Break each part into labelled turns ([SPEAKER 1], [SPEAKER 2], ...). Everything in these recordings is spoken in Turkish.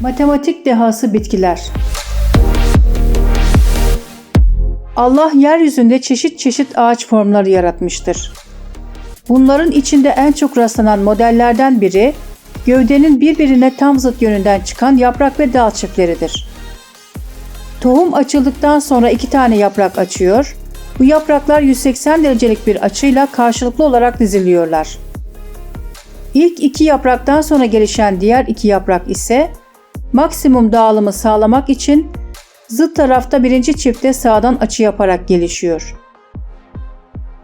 [SPEAKER 1] Matematik dehası bitkiler. Allah yeryüzünde çeşit çeşit ağaç formları yaratmıştır. Bunların içinde en çok rastlanan modellerden biri gövdenin birbirine tam zıt yönünden çıkan yaprak ve dal çiftleridir. Tohum açıldıktan sonra iki tane yaprak açıyor. Bu yapraklar 180 derecelik bir açıyla karşılıklı olarak diziliyorlar. İlk iki yapraktan sonra gelişen diğer iki yaprak ise maksimum dağılımı sağlamak için zıt tarafta birinci çifte sağdan açı yaparak gelişiyor.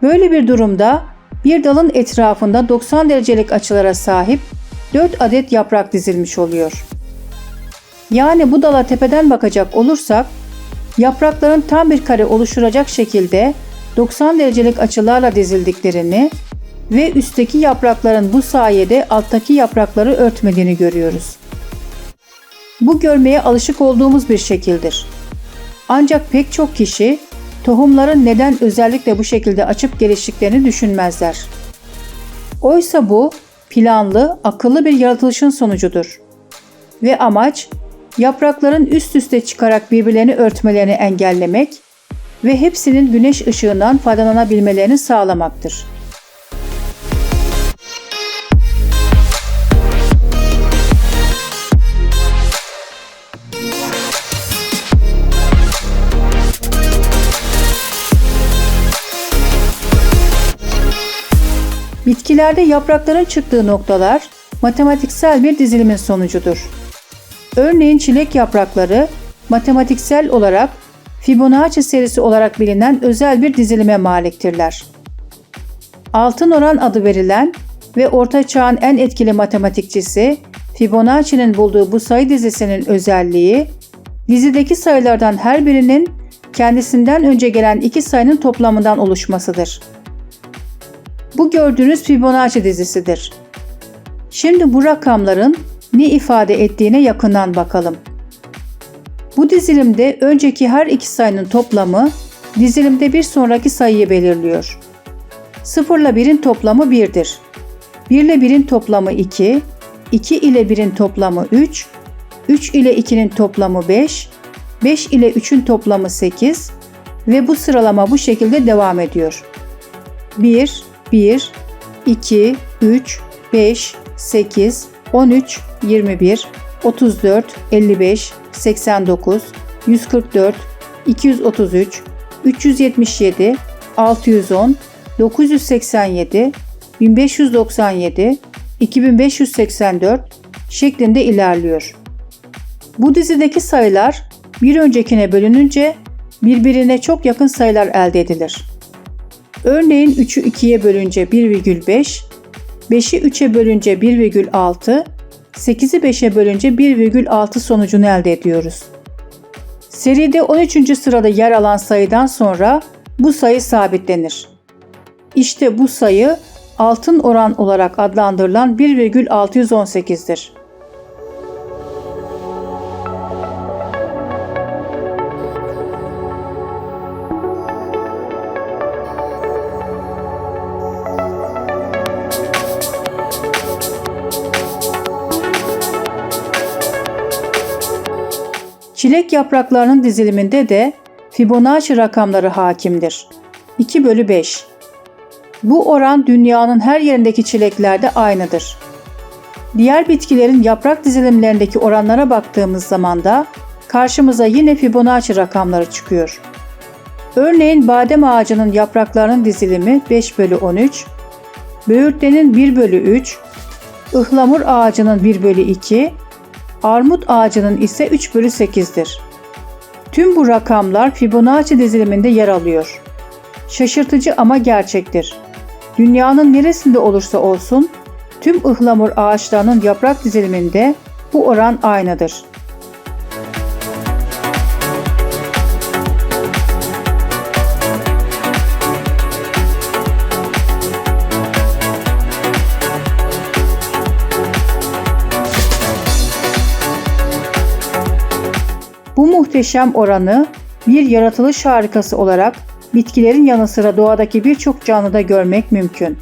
[SPEAKER 1] Böyle bir durumda bir dalın etrafında 90 derecelik açılara sahip 4 adet yaprak dizilmiş oluyor. Yani bu dala tepeden bakacak olursak yaprakların tam bir kare oluşturacak şekilde 90 derecelik açılarla dizildiklerini ve üstteki yaprakların bu sayede alttaki yaprakları örtmediğini görüyoruz. Bu görmeye alışık olduğumuz bir şekildir. Ancak pek çok kişi tohumların neden özellikle bu şekilde açıp geliştiklerini düşünmezler. Oysa bu planlı, akıllı bir yaratılışın sonucudur. Ve amaç yaprakların üst üste çıkarak birbirlerini örtmelerini engellemek ve hepsinin güneş ışığından faydalanabilmelerini sağlamaktır. Bitkilerde yaprakların çıktığı noktalar matematiksel bir dizilimin sonucudur. Örneğin çilek yaprakları matematiksel olarak Fibonacci serisi olarak bilinen özel bir dizilime maliktirler. Altın oran adı verilen ve Orta Çağ'ın en etkili matematikçisi Fibonacci'nin bulduğu bu sayı dizisinin özelliği, dizideki sayılardan her birinin kendisinden önce gelen iki sayının toplamından oluşmasıdır. Bu gördüğünüz Fibonacci dizisidir. Şimdi bu rakamların ne ifade ettiğine yakından bakalım. Bu dizilimde önceki her iki sayının toplamı dizilimde bir sonraki sayıyı belirliyor. 0 ile 1'in toplamı 1'dir. 1 ile 1'in toplamı 2, 2 ile 1'in toplamı 3, 3 ile 2'nin toplamı 5, 5 ile 3'ün toplamı 8 ve bu sıralama bu şekilde devam ediyor. 1, 1, 2, 3, 5, 8, 13, 21, 34, 55, 89, 144, 233, 377, 610, 987, 1597, 2584 şeklinde ilerliyor. Bu dizideki sayılar bir öncekine bölününce birbirine çok yakın sayılar elde edilir. Örneğin 3'ü 2'ye bölünce 1,5, 5'i 3'e bölünce 1,6, 8'i 5'e bölünce 1,6 sonucunu elde ediyoruz. Seride 13. sırada yer alan sayıdan sonra bu sayı sabitlenir. İşte bu sayı altın oran olarak adlandırılan 1,618'dir. Çilek yapraklarının diziliminde de Fibonacci rakamları hakimdir. 2 bölü 5. Bu oran dünyanın her yerindeki çileklerde aynıdır. Diğer bitkilerin yaprak dizilimlerindeki oranlara baktığımız zaman da karşımıza yine Fibonacci rakamları çıkıyor. Örneğin badem ağacının yapraklarının dizilimi 5 bölü 13, böğürtlenin 1 bölü 3, ıhlamur ağacının 1 bölü 2, armut ağacının ise 3 bölü 8'dir. Tüm bu rakamlar Fibonacci diziliminde yer alıyor. Şaşırtıcı ama gerçektir. Dünyanın neresinde olursa olsun tüm ıhlamur ağaçlarının yaprak diziliminde bu oran aynıdır. Muhteşem oranı bir yaratılış harikası olarak bitkilerin yanı sıra doğadaki birçok canlıda görmek mümkün.